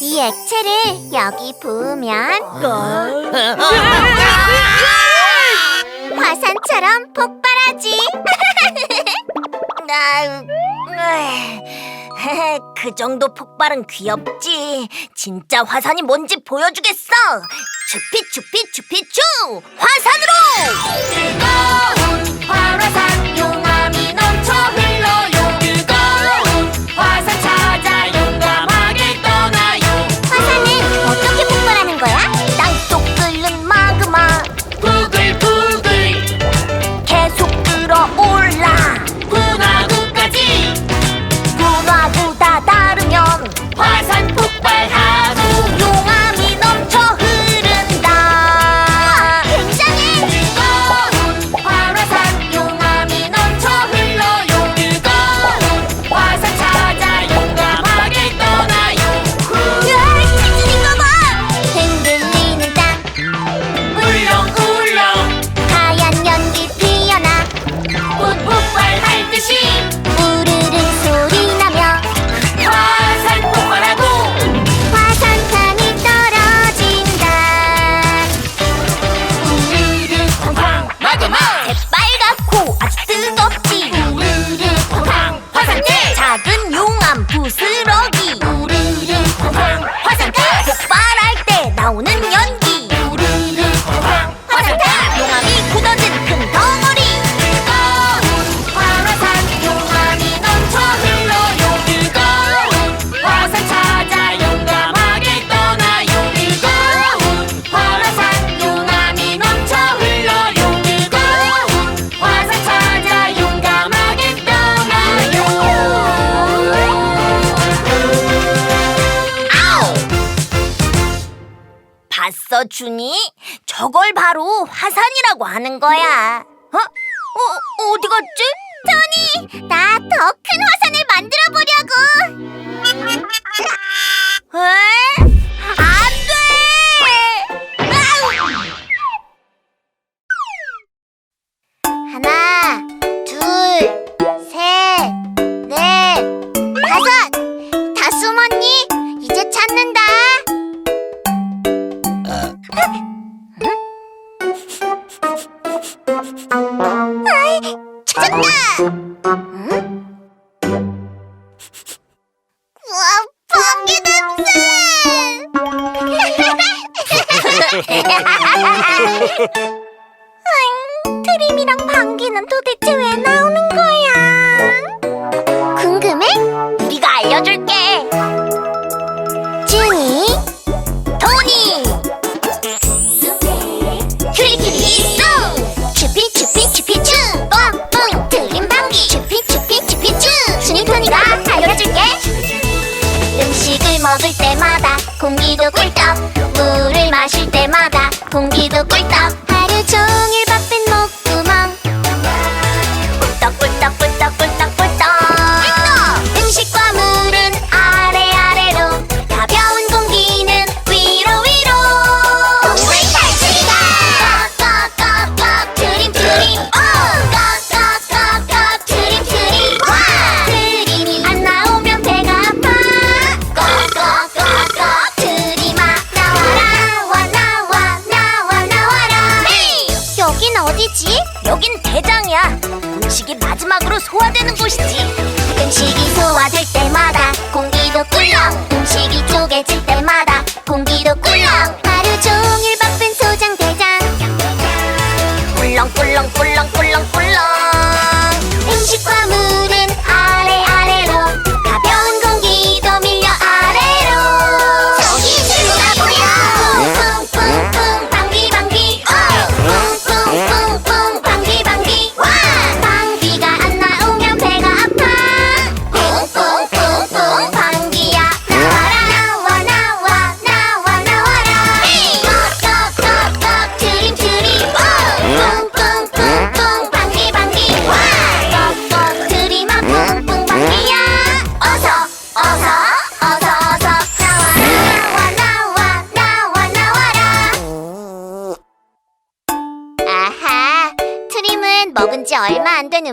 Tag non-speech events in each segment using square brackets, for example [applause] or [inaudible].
이 액체를 여기 부으면 아! 화산처럼 폭발하지. 나 그 정도 폭발은 귀엽지. 진짜 화산이 뭔지 보여주겠어. 주피 주피 주피 주 화산으로 뜨거운 화산. बच्चे 먹을 때마다 공기도 꿀떡 물을 마실 때마다 공기도 꿀떡. 곳이지? 여긴 대장이야. 음식이 마지막으로 소화되는 곳이지. 음식이 소화될 때마다 공기도 꿀렁. 음식이 쪼개질 때마다 공기도 꿀렁. 하루 종일 바쁜 소장 대장. 꿀렁꿀렁꿀렁꿀렁.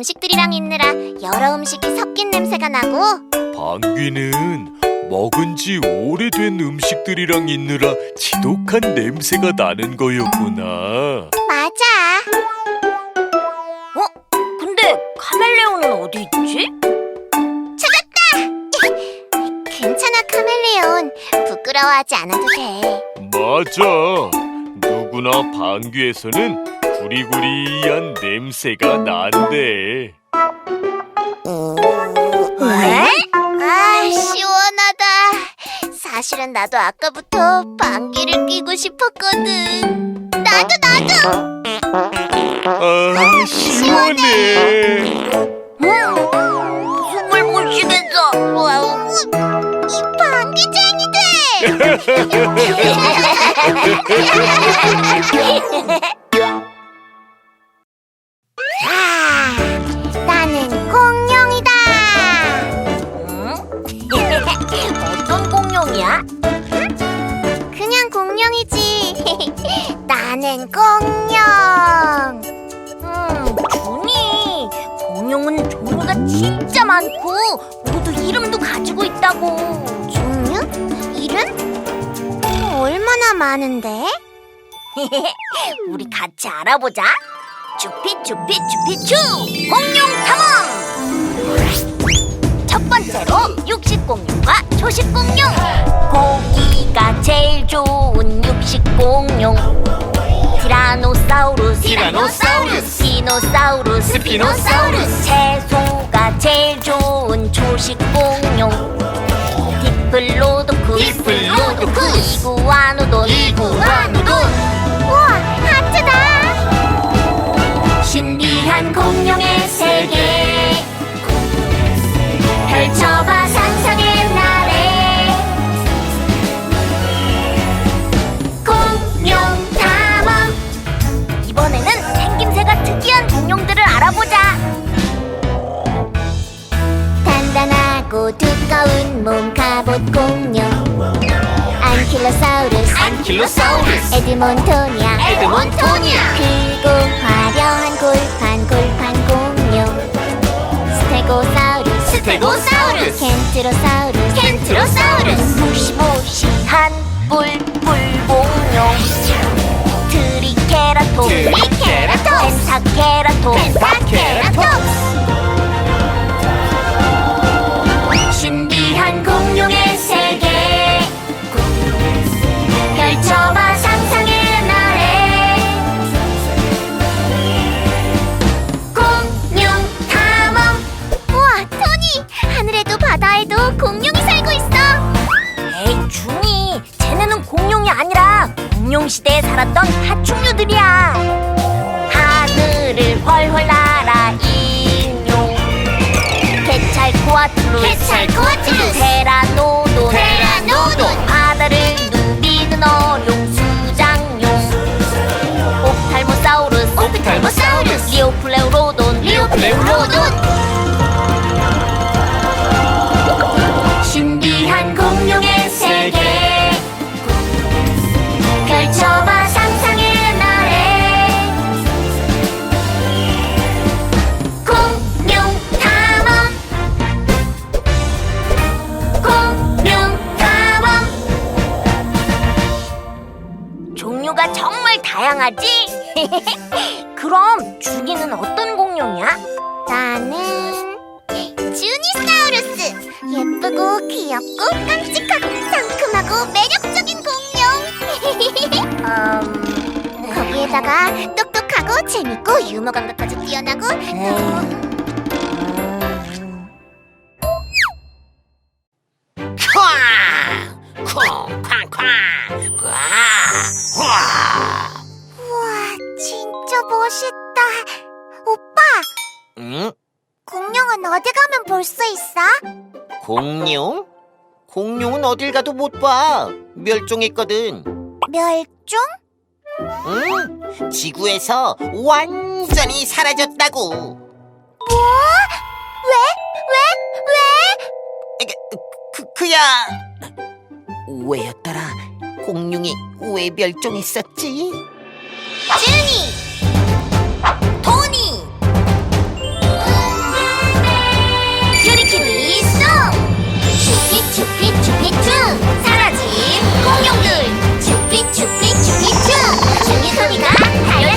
음식들이랑 있느라 여러 음식이 섞인 냄새가 나고 방귀는 먹은 지 오래된 음식들이랑 있느라 지독한 냄새가 나는 거였구나. 맞아. 어? 근데 카멜레온은 어디 있지? 찾았다. [laughs] 괜찮아 카멜레온. 부끄러워하지 않아도 돼. 맞아. 누구나 방귀에서는 구리구리한 냄새가 난대. 왜? 아 시원하다. 사실은 나도 아까부터 방귀를 뀌고 싶었거든. 나도 나도. 아, 시원해. 숨을 못 쉬겠어. 와우. 이 방귀쟁이들. [laughs] [laughs] 나는 공룡. 음, 준이. 공룡은 종류가 진짜 많고 모두 이름도 가지고 있다고. 종류? 이름? 얼마나 많은데? [laughs] 우리 같이 알아보자. 주피추 공룡 탐험. 첫 번째로 육식 공룡과 초식 공룡. 고기가 제일 좋은 육식 공룡. 티라노사우루스, 티라노사우루스. 스피노사우루스, 스피노사우루스. 채소가 제일 좋은 초식 공룡. 디플로도쿠, 디플로도쿠. 이구아노돈, 이구아노돈. 몸 갑옷 공룡. 안킬로사우루스. 안킬로사우루스. 에드몬토니아. 에드몬토니아. 크고 화려한 골판 골판 공룡. 스테고사우루스. 스테고사우루스. 켄트로사우루스. 켄트로사우루스. 무시무시한 뿔뿔 공룡. 트리케라톱, 트리케라톱스. 펜타케라톱, 펜타케라톱 펼쳐봐 다양하지? [laughs] 그럼 준이는 어떤 공룡이야? 나는 주니사우루스. 예쁘고 귀엽고 깜찍하고 상큼하고 매력적인 공룡. [laughs] 음... 거기에다가 똑똑하고 재밌고 유머 감각까지 뛰어나고 또 우와 진짜 멋있다 오빠 응? 공룡은 어디 가면 볼 수 있어? 공룡? 공룡은 어딜 가도 못 봐. 멸종했거든. 멸종? 응? 지구에서 완전히 사라졌다고. 왜? 왜? 왜? 이게, 그, 그야. 왜였더라? 공룡이 왜 멸종했었지? 준이! 토니! 유리키니 쏘! 쭈삐 쭈삐 쭈삐 쭉 사라진 공룡들! 쭈삐 쭈삐 쭈삐 쭉 중이 소리가 다요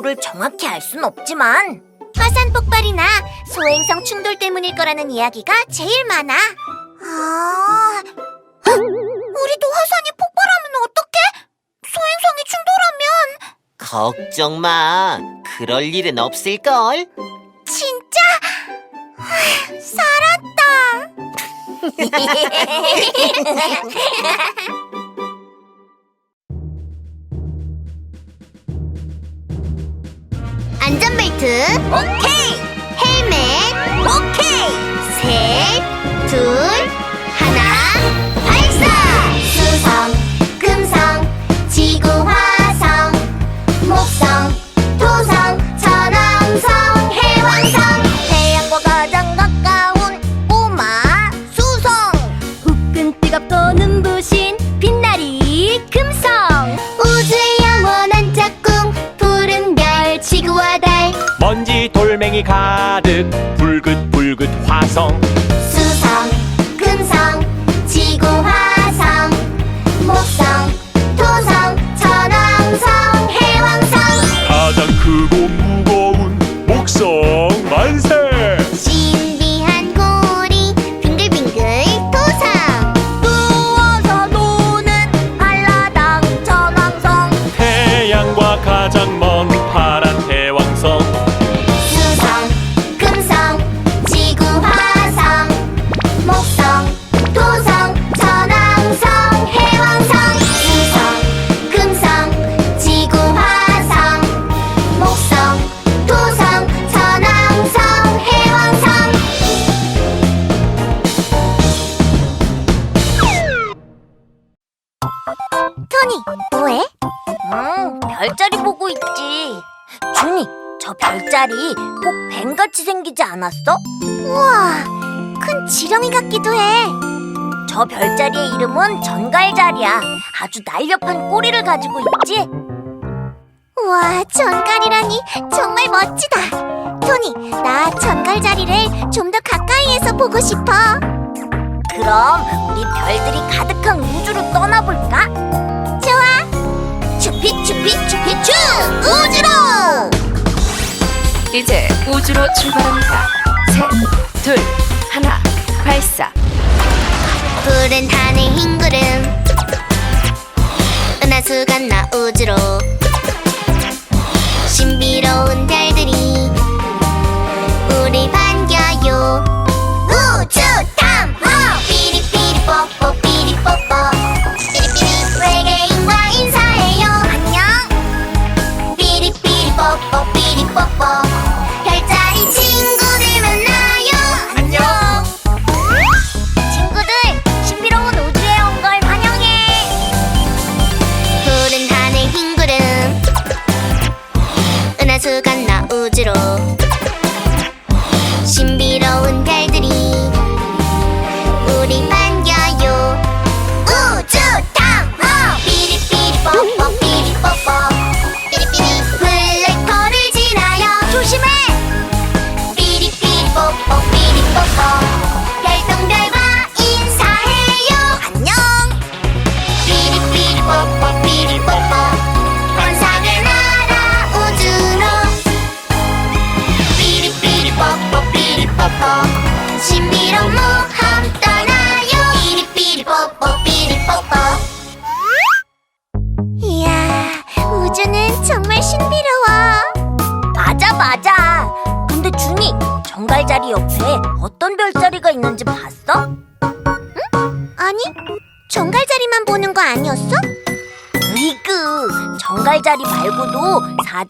진도를 정확히 알 순 없지만 화산 폭발이나 소행성 충돌 때문일 거라는 이야기가 제일 많아. 아, 우리도 화산이 폭발하면 어떡해? 소행성이 충돌하면 걱정 마. 그럴 일은 없을걸. 진짜 살았다. [laughs] 안전벨트. 오케이. 헬멧. 오케이. 셋둘 ค่าดึก 않았어? 우와, 큰 지렁이 같기도 해. 저 별자리의 이름은 전갈자리야. 아주 날렵한 꼬리를 가지고 있지? 우와, 전갈이라니 정말 멋지다. 토니, 나 전갈자리를 좀 더 가까이에서 보고 싶어. 그럼 우리 별들이 가득한 우주로 떠나볼까? 좋아. 츄피츄피츄피츄 우주로! 이제 우주로 출발합니다. 셋, 둘, 하나, 발사. 푸른 하늘 흰 구름 은하수가 나 우주로 신비로운 별들이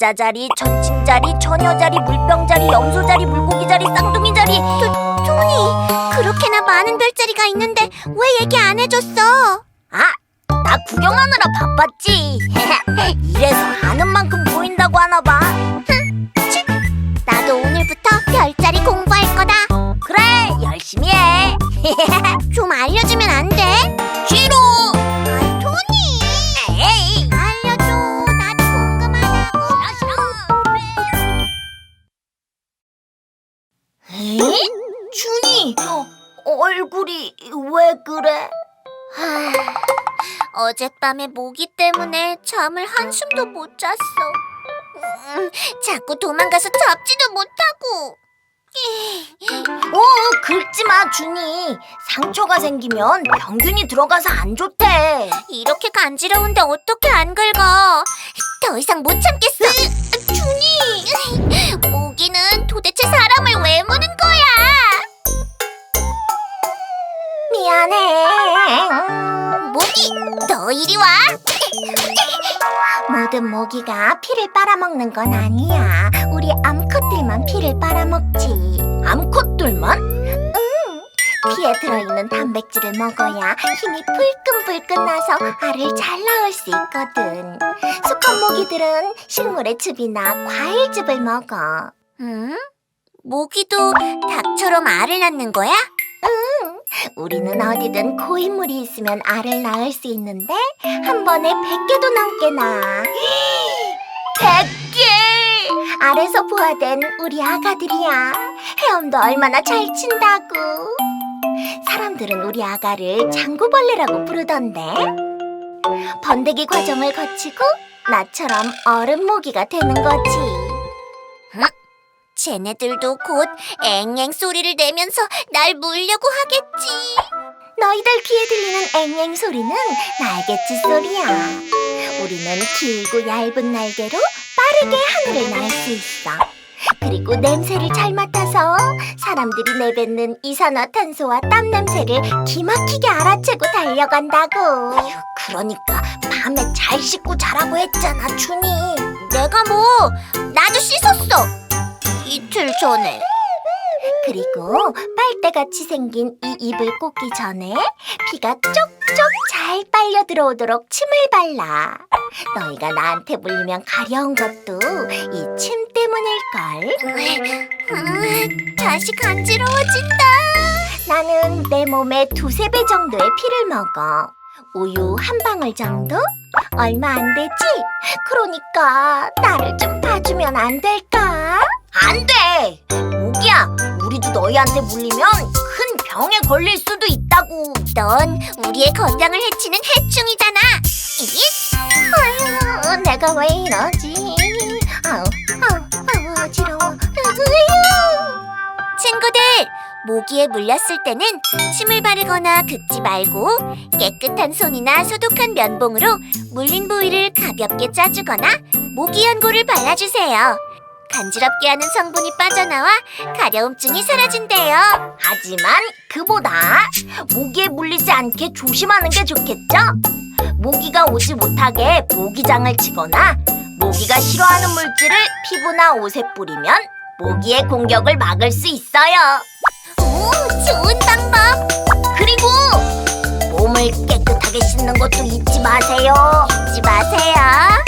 말고도 사자자리, 천칭자리, 처녀 자리, 물병 자리, 염소 자리, 물고기 자리, 쌍둥이 자리 토니, 그렇게나 많은 별자리가 있는데 왜 얘기 안 해줬어? 아! 나 구경하느라 바빴지 [laughs] 이래서 아는 만큼 보인다고 하나 봐 나도 오늘부터 별자리 공부할 거다. 그래 열심히 해 [laughs] 좀 알려주면 안 어젯밤에 모기 때문에 잠을 한숨도 못 잤어. 음, 자꾸 도망가서 잡지도 못하고. 어, 긁지 마, 준이. 상처가 생기면 병균이 들어가서 안 좋대. 이렇게 간지러운데 어떻게 안 긁어? 더 이상 못 참겠 모기가 피를 빨아먹는 건 아니야. 우리 암컷들만 피를 빨아먹지. 암컷들만? 응. 피에 들어있는 단백질을 먹어야 힘이 불끈불끈 나서 알을 잘 낳을 수 있거든. 수컷 모기들은 식물의 즙이나 과일즙을 먹어. 응? 모기도 닭처럼 알을 낳는 거야? 우리는 어디든 고인물이 있으면 알을 낳을 수 있는데 한 번에 100개도 넘게 낳아. [gasps] 100개! 알에서 부화된 우리 아가들이야. 헤엄도 얼마나 잘 친다고. 사람들은 우리 아가를 장구벌레라고 부르던데. 번데기 과정을 거치고 나처럼 어른 모기가 되는 거지. 쟤네들도 곧 앵앵 소리를 내면서 날 물려고 하겠지. 너희들 귀에 들리는 앵앵 소리는 날갯짓 소리야. 우리는 길고 얇은 날개로 빠르게 하늘을 날 수 있어. 그리고 냄새를 잘 맡아서 사람들이 내뱉는 이산화탄소와 땀 냄새를 기막히게 알아채고 달려간다고. 그러니까 밤에 잘 씻고 자라고 했잖아, 준이. 내가 뭐 나도 씻었어. 이틀 전에. 그리고 빨대같이 생긴 이 입을 꽂기 전에 피가 쪽쪽 잘 빨려 들어오도록 침을 발라. 너희가 나한테 물리면 가려운 것도 이 침 때문일걸. 음, 다시 간지러워진다. 나는 내 몸에 두세 배 정도의 피를 먹어. 우유 한 방울 정도? 얼마 안 되지? 그러니까 나를 좀 봐주면 안 될까? 안 돼! 모기야, 우리도 너희한테 물리면 큰 병에 걸릴 수도 있다고. 넌 우리의 건강을 해치는 해충이잖아. 잇! 아유, 내가 왜 이러지? 아우, 아우, 아우, 어지러워. 으유. 친구들, 모기에 물렸을 때는 침을 바르거나 긁지 말고 깨끗한 손이나 소독한 면봉으로 물린 부위를 가볍게 짜주거나 모기 연고를 발라주세요. 간지럽게 하는 성분이 빠져나와 가려움증이 사라진대요. 하지만 그보다 모기에 물리지 않게 조심하는 게 좋겠죠? 모기가 오지 못하게 모기장을 치거나 모기가 싫어하는 물질을 피부나 옷에 뿌리면 모기의 공격을 막을 수 있어요. 오, 좋은 방법. 그리고 몸을 깨끗하게 씻는 것도 잊지 마세요. 잊지 마세요.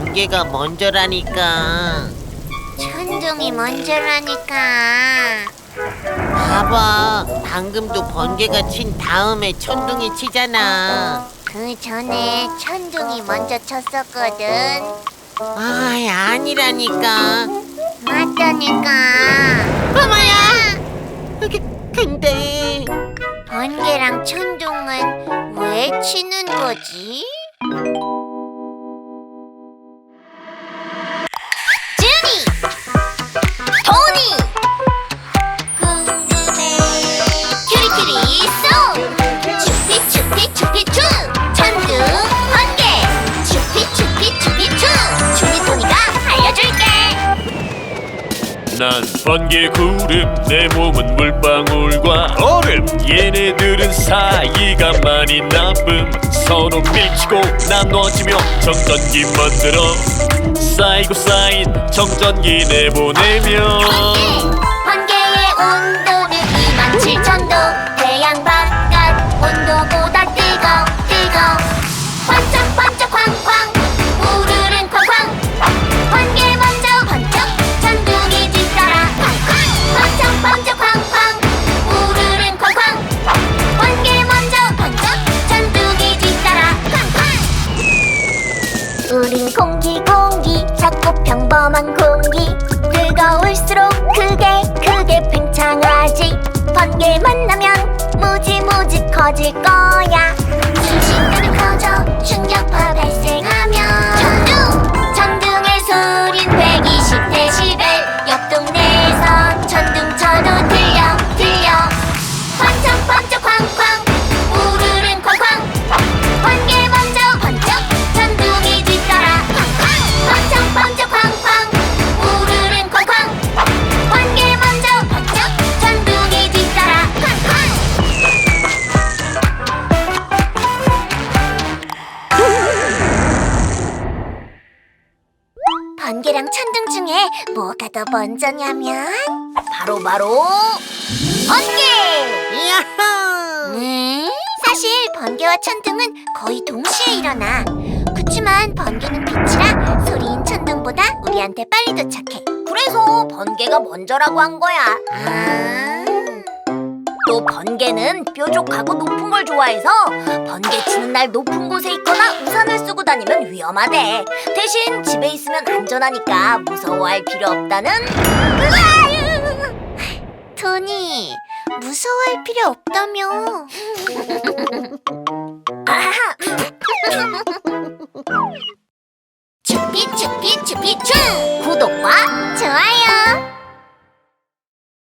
번개가 먼저라니까. 천둥이 먼저라니까 봐봐. 방금도 번개가 친 다음에 천둥이 치잖아. 그 전에 천둥이 먼저 쳤었거든 아, 아니라니까. 맞다니까! 그, 근데 번개랑 천둥은 왜 치는 거지? 토니! 궁금해 큐리큐리 쏘! 추피 추피 추피 추! 천둥 번개! 추피 추피 추피 추! 주니 토니가 알려줄게! 난 번개 구름 내 몸은 물방울과 얼음 얘네들은 사이가 많이 나쁨 서로 밀치고 나눠지며 정전기 만들어 쌓이고 쌓인 정전기 내보내며 평범한 공기 뜨거울수록 크게 크게 팽창하지. 번개 만나면 무지무지 커질 거야 먼저냐면 바로 바로 번개! 야호! 네? 사실 번개와 천둥은 거의 동시에 일어나. 그치만 번개는 빛이라 소리인 천둥보다 우리한테 빨리 도착해. 그래서 번개가 먼저라고 한 거야. 아. 또 번개는 뾰족하고 높은 걸 좋아해서 번개 치는 날 높은 곳에 있거나 우산을 쓰고 다니면 위험하대. 대신 집에 있으면 안전하니까 무서워할 필요 없다는. 으아! 토니, 무서워할 필요 없다며. 추피 추피 추피 추 구독과 좋아요